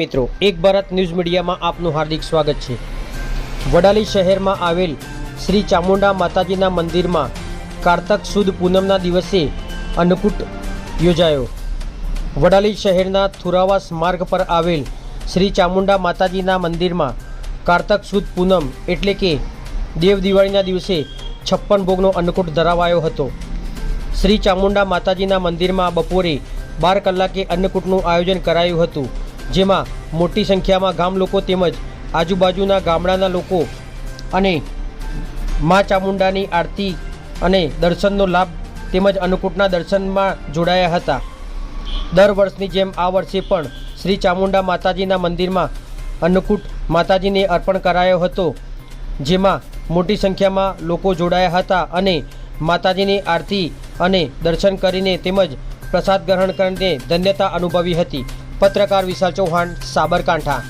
મિત્રો, એક ભારત ન્યૂઝ મીડિયામાં આપનું હાર્દિક સ્વાગત છે. વડાલી શહેરમાં આવેલ શ્રી ચામુંડા માતાજીના મંદિરમાં કારતક સુદ પૂનમના દિવસે અન્નકૂટ યોજાયો. વડાલી શહેરના થુરાવાસ માર્ગ પર આવેલ શ્રી ચામુંડા માતાજીના મંદિરમાં કારતક સુદ પૂનમ એટલે કે દેવ દિવાળીના દિવસે છપ્પન ભોગનો અન્નકૂટ ધરાવાયો હતો. શ્રી ચામુંડા માતાજીના મંદિરમાં બપોરે બાર કલાકે અન્નકૂટનું આયોજન કરાયું હતું. જેમાં મોટી સંખ્યામાં ગામ લોકો તેમજ આજુબાજુના ગામડાના લોકો અને મા ચામુંડાની આરતી અને દર્શનનો લાભ તેમજ અન્નકૂટના દર્શનમાં જોડાયા હતા. દર વર્ષની જેમ આ વર્ષે પણ શ્રી ચામુંડા માતાજીના મંદિરમાં અન્નકૂટ માતાજીને અર્પણ કરાયો હતો, જેમાં મોટી સંખ્યામાં લોકો જોડાયા હતા અને માતાજીની આરતી અને દર્શન કરીને તેમજ પ્રસાદ ગ્રહણ કરીને ધન્યતા અનુભવી હતી. પત્રકાર વિશાલ ચૌહાણ સાબરકાંઠા.